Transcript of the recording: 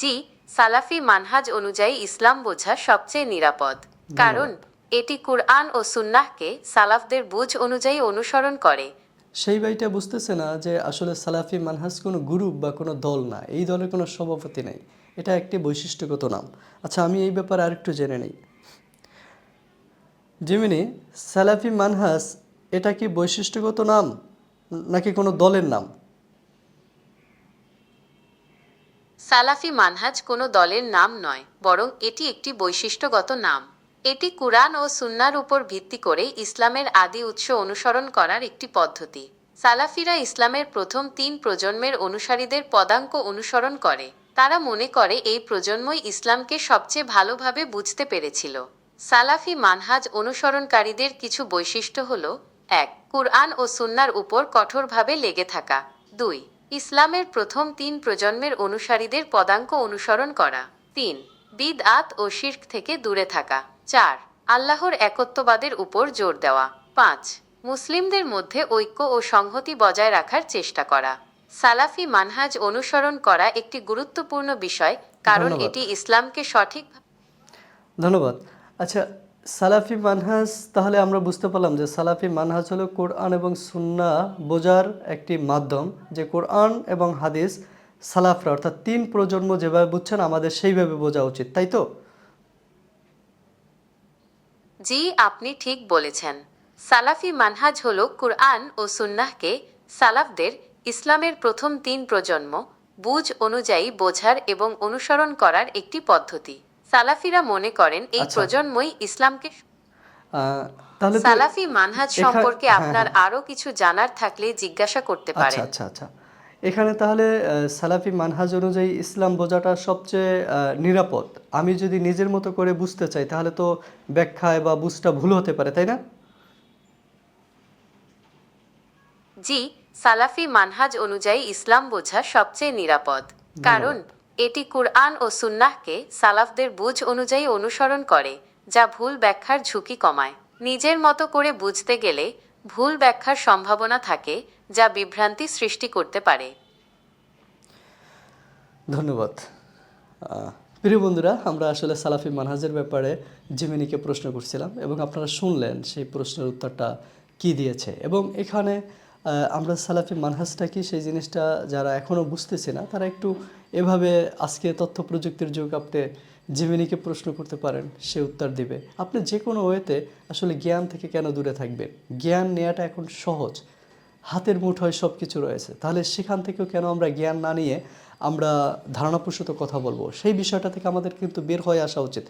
জি সালাফি মানহাজ অনুযায়ী ইসলাম বোঝা সবচেয়ে নিরাপদ। কারণ এটি কুরআন ও সুন্নাহকে সালাফদের বুঝ অনুযায়ী অনুসরণ করে। সেই ভাইটা বুঝতেছে না যে আসলে সালাফি মানহাজ কোনো গ্রুপ বা কোনো দল না এই দলের কোনো সভাপতি নেই। এটা একটি বৈশিষ্ট্যগত নাম। আচ্ছা আমি এই ব্যাপারে আরেকটু জেনে নিই। জিমিনি সালাফি মানহাজ এটা কি বৈশিষ্ট্যগত নাম নাকি কোনো দলের নাম? সালাফি মানহাজ কোনো দলের নাম নয়, বরং এটি একটি বৈশিষ্ট্যগত নাম। এটি কুরআন ও সুন্নার উপর ভিত্তি করে ইসলামের আদি উৎস অনুসরণ করার একটি পদ্ধতি। সালাফিরা ইসলামের প্রথম তিন প্রজন্মের অনুসারীদের পদাঙ্ক অনুসরণ করে। তারা মনে করে এই প্রজন্মই ইসলামকে সবচেয়ে ভালোভাবে বুঝতে পেরেছিল। সালাফি মানহাজ অনুসরণকারীদের কিছু বৈশিষ্ট্য হল, এক, কুরআন ও সুন্নার উপর কঠোরভাবে লেগে থাকা। দুই ইসলামের প্রথম তিন প্রজন্মের অনুসারীদের পদাঙ্ক অনুসরণ করা। তিন বিদ আত ও শির্ক থেকে দূরে থাকা। চার আল্লাহর একত্ববাদের উপর জোর দেওয়া। পাঁচ মুসলিমদের মধ্যে ঐক্য ও সংহতি বজায় রাখার চেষ্টা করা। সালাফি মানহাজ অনুসরণ করা একটি গুরুত্বপূর্ণ বিষয় কারণ এটি ইসলামকে সঠিক ধন্যবাদ। আচ্ছা সালাফি মানহাজ, তাহলে আমরা বুঝতে পারলাম যে সালাফি মানহাজ হলো কোরআন এবং সুন্না বোঝার একটি মাধ্যম, যে কোরআন এবং হাদিস সালাফরা, অর্থাৎ তিন প্রজন্ম যেভাবে বুঝছেন, আমাদের সেইভাবে বোঝা উচিত, তাই তো? জি, আপনি ঠিক বলেছেন। সালাফি মানহাজ হল কুরআন ও সুন্নাহকে সালাফদের ইসলামের প্রথম তিন প্রজন্ম বুঝ অনুযায়ী বোঝার এবং অনুসরণ করার একটি পদ্ধতি। সালাফিরা মনে করেন এই আচ্ছা। প্রজন্মই ইসলামকে তাহলে সালাফি মানহাজ সম্পর্কে হ্যাঁ, আপনার হ্যাঁ। আরও কিছু জানার থাকলে জিজ্ঞাসা করতে আচ্ছা পারেন। আচ্ছা আচ্ছা। এখানে তাহলে সালাফি মানহাজ অনুযায়ী ইসলাম বোঝাটা সবচেয়ে নিরাপদ। আমি যদি নিজের মতো করে বুঝতে চাই তাহলে তো ব্যাখ্যায় বা বুঝটা ভুল হতে পারে তাই না? জি সালাফি মানহাজ অনুযায়ী ইসলাম বোঝা সবচেয়ে নিরাপদ। কারণ এটি কুরআন ও সুন্নাহকে সালাফদের বুঝ অনুযায়ী অনুসরণ করে, যা ভুল ব্যাখ্যার ঝুঁকি কমায়। নিজের মতো করে বুঝতে গেলে ভুল ব্যাখ্যার সম্ভাবনা থাকে, যা বিভ্রান্তি সৃষ্টি করতে পারে। ধন্যবাদ। প্রিয় বন্ধুরা, আমরা আসলে সালাফি মানহাজের ব্যাপারে জিমিনিকে প্রশ্ন করছিলাম এবং আপনারা শুনলেন সেই প্রশ্নের উত্তরটা কি দিয়েছে। এবং এখানে আমরা সালাফি মানহাজটা কি? সেই জিনিসটা যারা এখনও বুঝতেছে না, তারা একটু এভাবে আজকে তথ্য প্রযুক্তির যুগ আপনি জিমিনিকে প্রশ্ন করতে পারেন, সে উত্তর দিবে। আপনি যে কোনো ওয়েতে আসলে জ্ঞান থেকে কেন দূরে থাকবেন? জ্ঞান নেওয়াটা এখন সহজ। হাতের মুঠোয় সব কিছু রয়েছে। তাহলে সেখান থেকেও কেন আমরা জ্ঞান না নিয়ে আমরা ধারণাপ্রসূত কথা বলব? সেই বিষয়টা থেকে আমাদের কিন্তু বের হয়ে আসা উচিত।